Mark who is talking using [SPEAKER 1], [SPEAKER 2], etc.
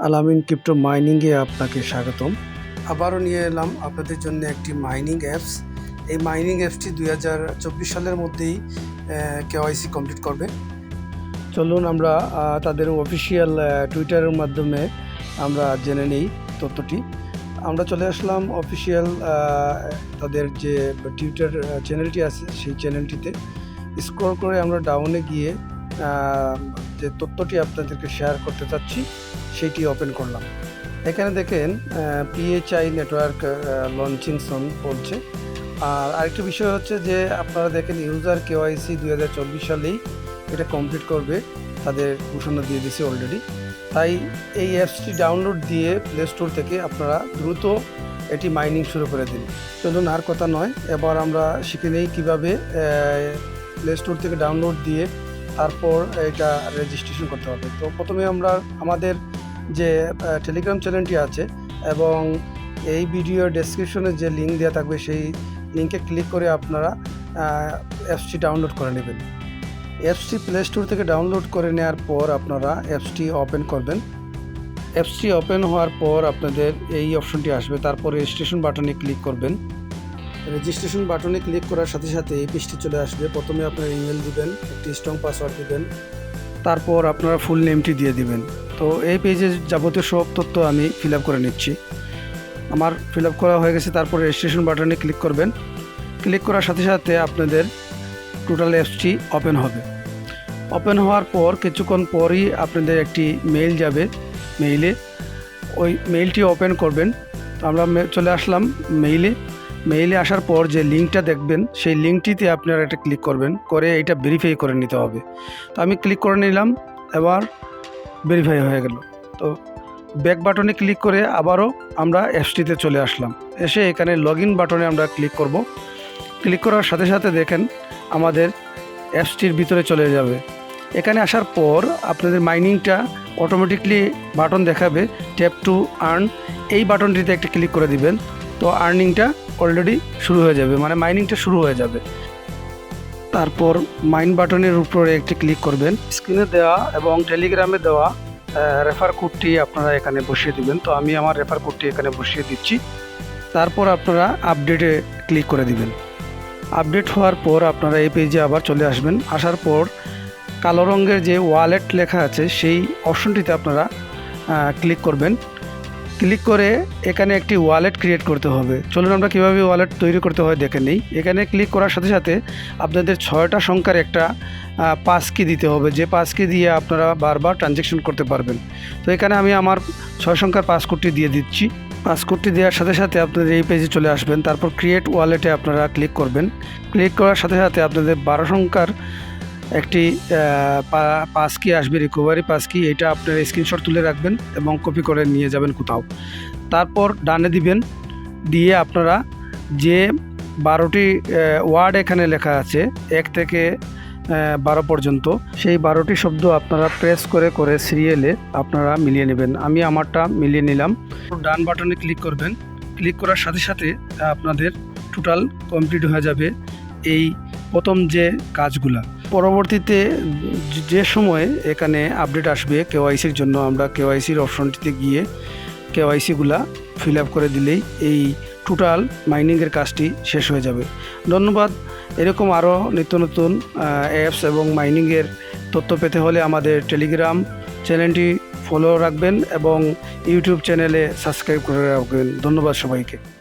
[SPEAKER 1] আলামিন ক্রিপ্টো মাইনিংয়ে আপনাকে স্বাগতম। আবারও নিয়ে এলাম আপনাদের জন্য একটি মাইনিং অ্যাপস। এই মাইনিং অ্যাপসটি দুই হাজার চব্বিশ সালের মধ্যেই কেওয়াইসি কমপ্লিট করবে। চলুন আমরা তাদের অফিসিয়াল টুইটারের মাধ্যমে আমরা জেনে নিই তথ্যটি। আমরা চলে আসলাম অফিসিয়াল তাদের যে টুইটার চ্যানেলটি আছে সেই চ্যানেলটিতে স্ক্রল করে আমরা ডাউনে গিয়ে যে তথ্যটি আপনাদেরকে শেয়ার করতে চাচ্ছি সেটি ওপেন করলাম। এখানে দেখেন পিএইচআই নেটওয়ার্ক লঞ্চিং সন বলছে। আর আরেকটা বিষয় হচ্ছে যে, আপনারা দেখেন ইউজার কেওয়াইসি দুই হাজার চব্বিশ সালেই এটা কমপ্লিট করবে। তাদের ঘোষণা দিয়ে দিয়েছে অলরেডি তাই এই অ্যাপসটি ডাউনলোড দিয়ে প্লে স্টোর থেকে আপনারা দ্রুত এটি মাইনিং শুরু করে দিন। চলুন আর কথা নয়, এবার আমরা শিখে নেই কীভাবে প্লে স্টোর থেকে ডাউনলোড দিয়ে তারপর এটা রেজিস্ট্রেশন করতে হবে। তো প্রথমে আমরা আমাদের যে টেলিগ্রাম চ্যানেলটি আছে এবং এই ভিডিও ডেসক্রিপশনে যে লিঙ্ক দেওয়া থাকবে সেই লিঙ্কে ক্লিক করে আপনারা অ্যাপসটি ডাউনলোড করে নেবেন। অ্যাপসটি প্লে স্টোর থেকে ডাউনলোড করে নেওয়ার পর আপনারা অ্যাপসটি ওপেন করবেন। অ্যাপসটি ওপেন হওয়ার পর আপনাদের এই অপশনটি আসবে। তারপর রেজিস্ট্রেশন বাটনে ক্লিক করবেন। রেজিস্ট্রেশন বাটনে ক্লিক করার সাথে সাথে এই পেজটি চলে আসবে। প্রথমে আপনার ইমেল দিবেন, একটি স্ট্রং পাসওয়ার্ড দিবেন, তারপর আপনারা ফুল নেমটি দিয়ে দিবেন। তো এই পেজে যাবতীয় সব তথ্য আমি ফিল আপ করে নিচ্ছি। আমার ফিল আপ করা হয়ে গেছে, তারপর রেজিস্ট্রেশন বাটনে ক্লিক করবেন। ক্লিক করার সাথে সাথে আপনাদের টোটাল অ্যাপসটি ওপেন হবে। ওপেন হওয়ার পর, কিছুক্ষণ পরই আপনাদের একটি মেইল যাবে। মেইলে ওই মেইলটি ওপেন করবেন। তো আমরা চলে আসলাম মেইলে মেইলে আসার পর যে লিঙ্কটা দেখবেন, সেই লিঙ্কটিতে আপনারা একটা ক্লিক করবেন, করে এটা ভেরিফাই করে নিতে হবে। তো আমি ক্লিক করে নিলাম, এবার ভেরিফাই হয়ে গেল। তো ব্যাক বাটনে ক্লিক করে আবারও আমরা অ্যাপসটিতে চলে আসলাম। এসে এখানে লগ বাটনে আমরা ক্লিক করব। ক্লিক করার সাথে সাথে দেখেন আমাদের অ্যাপসটির ভিতরে চলে যাবে। এখানে আসার পর আপনাদের মাইনিংটা অটোমেটিকলি বাটন দেখাবে ট্যাপ টু আর্ন এই বাটনটিতে একটা ক্লিক করে দিবেন। তো আর্নিংটা অলরেডি শুরু হয়ে যাবে মানে মাইনিংটা শুরু হয়ে যাবে। তারপর মাইন বাটনের উপরে একটি ক্লিক করবেন। স্ক্রিনে দেওয়া এবং টেলিগ্রামে দেওয়া রেফার কোডটি আপনারা এখানে বসিয়ে দিবেন। তো আমি আমার রেফার কোডটি এখানে বসিয়ে দিচ্ছি। তারপর আপনারা আপডেটে ক্লিক করে দিবেন। আপডেট হওয়ার পর আপনারা এই পেজে আবার চলে আসবেন। আসার পর কালো রঙের যে ওয়ালেট লেখা আছে, সেই অপশনটিতে আপনারা ক্লিক করবেন। ক্লিক করে এখানে একটি ওয়ালেট ক্রিয়েট করতে হবে। চলুন আমরা কীভাবে ওয়ালেট তৈরি করতে হয় দেখে নিই। এখানে ক্লিক করার সাথে সাথে আপনাদের ছয়টা সংখ্যার একটা পাস কি দিতে হবে। যে পাস কি দিয়ে আপনারা বারবার ট্রানজ্যাকশন করতে পারবেন। তো এখানে আমি আমার ছয় সংখ্যার পাসকোডটি দিয়ে দিচ্ছি। পাসকোডটি দেওয়ার সাথে সাথে আপনাদের এই পেজে চলে আসবেন। তারপর ক্রিয়েট ওয়ালেটে আপনারা ক্লিক করবেন। ক্লিক করার সাথে সাথে আপনাদের বারো সংখ্যার একটি পাস কি আসবে রিকভারি পাস কি এটা আপনার স্ক্রিনশট তুলে রাখবেন এবং কপি করে নিয়ে যাবেন কোথাও। তারপর ডানে দিবেন, দিয়ে আপনারা যে বারোটি ওয়ার্ড এখানে লেখা আছে, এক থেকে বারো পর্যন্ত, সেই বারোটি শব্দ আপনারা প্রেস করে করে সিরিয়ালে আপনারা মিলিয়ে নেবেন। আমি আমারটা মিলিয়ে নিলাম। ডান বাটনে ক্লিক করবেন। ক্লিক করার সাথে সাথে আপনাদের টোটাল কমপ্লিট হয়ে যাবে এই প্রথম যে কাজগুলা। পরবর্তীতে যে- সময়ে এখানে আপডেট আসবে কেওয়াইসির জন্য আমরা কেওয়াইসির অপশনটিতে গিয়ে কেওয়াইসিগুলা ফিল আপ করে দিলেই এই টোটাল মাইনিংয়ের কাজটি শেষ হয়ে যাবে। ধন্যবাদ। এরকম আরও নিত্য নতুন অ্যাপস এবং মাইনিংয়ের তথ্য পেতে হলে আমাদের টেলিগ্রাম চ্যানেলটি ফলো রাখবেন এবং ইউটিউব চ্যানেলে সাবস্ক্রাইব করে রাখবেন। ধন্যবাদ সবাইকে।